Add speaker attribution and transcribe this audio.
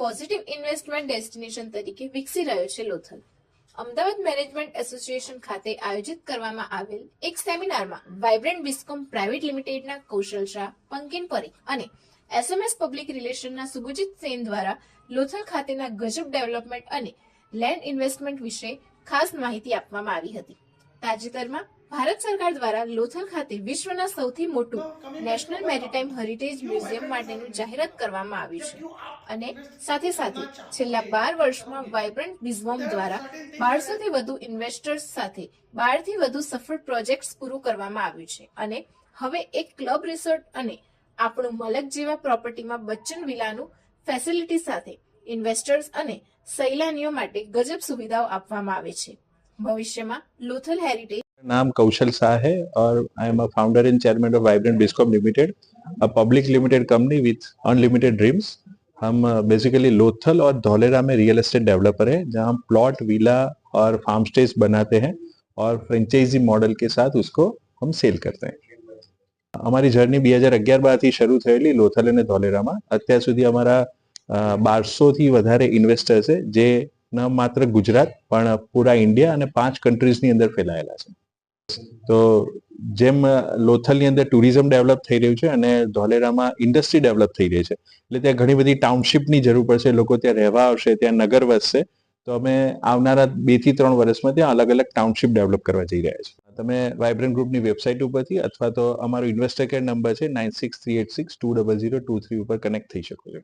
Speaker 1: Positive investment destination તરીકે વિકસી રહ્યો છે લોથલ. અમદાવાદ મેનેજમેન્ટ એસોસિએશન ખાતે આયોજિત કરવામાં આવેલ એક સેમિનારમાં વાઇબ્રન્ટ બિસ્કોમ પ્રાઇવેટ લિમિટેડના કૌશલ શાહ, પંકિન પરીખ અને એસએમએસ પબ્લિક રિલેશનના સુભજિત સેન દ્વારા લોથલ ખાતેના ગજબ ડેવલપમેન્ટ અને લેન્ડ ઇન્વેસ્ટમેન્ટ વિશે ખાસ માહિતી આપવામાં આવી હતી. તાજેતરમાં ભારત સરકાર દ્વારા લોથલ ખાતે વિશ્વના સૌથી મોટું નેશનલ મેરીટાઈમ હેરિટેજ મ્યુઝિયમ માટેનું જાહેરાત કરવામાં આવ્યું છે. અને સાથે સાથે છેલ્લા બાર વર્ષમાં વાઇબ્રન્ટ બિઝવોમ દ્વારા બારસોથી વધુ ઇન્વેસ્ટર્સ સાથે બારથી વધુ સફળ પ્રોજેક્ટ્સ પૂરું કરવામાં આવ્યું છે. અને હવે એક ક્લબ રિસોર્ટ અને આપણું મલક જેવા પ્રોપર્ટીમાં બચ્ચન વિલાનું ફેસિલિટી સાથે ઇન્વેસ્ટર્સ અને સહેલાનીઓ માટે ગજબ સુવિધાઓ આપવામાં આવે છે. ભવિષ્યમાં લોથલ હેરિટેજ
Speaker 2: नाम कौशल शाह है और I am a founder and chairman of vibrant Biscom limited a public limited company with unlimited dreams हम बेसिकली लोथल और धौलेरा में रियल एस्टेट डेवलपर है जहां हम प्लॉट विला और फार्म स्टेज बनाते हैं और फ्रेंचाइजी मॉडल के साथ उसको हम सेल करते हैं અમારી જર્ની બે હજાર અગિયાર બારથી શરૂ થયેલી લોથલ અને ધોલેરામાં અત્યાર સુધી અમારા બારસોથી વધારે ઇન્વેસ્ટર છે જે ન માત્ર ગુજરાત, પણ પૂરા ઇન્ડિયા અને પાંચ કન્ટ્રીઝની અંદર ફેલાયેલા છે. તો જેમ લોથલની અંદર ટુરિઝમ ડેવલપ થઈ રહ્યું છે અને ધોલેરામાં ઇન્ડસ્ટ્રી ડેવલપ થઈ રહી છે. એટલે ત્યાં ઘણી બધી ટાઉનશીપની જરૂર પડશે, લોકો ત્યાં રહેવા આવશે, ત્યાં નગર વસશે તો અમે આવનારા બેથી ત્રણ વર્ષમાં ત્યાં અલગ અલગ ટાઉનશીપ ડેવલપ કરવા જઈ રહ્યા છીએ. તમે વાઇબ્રન્ટ ગ્રુપની વેબસાઇટ ઉપરથી અથવા તો અમારો ઇન્વેસ્ટર કેર નંબર છે nine six three eight six two double zero two three ઉપર કનેક્ટ થઈ શકો છો.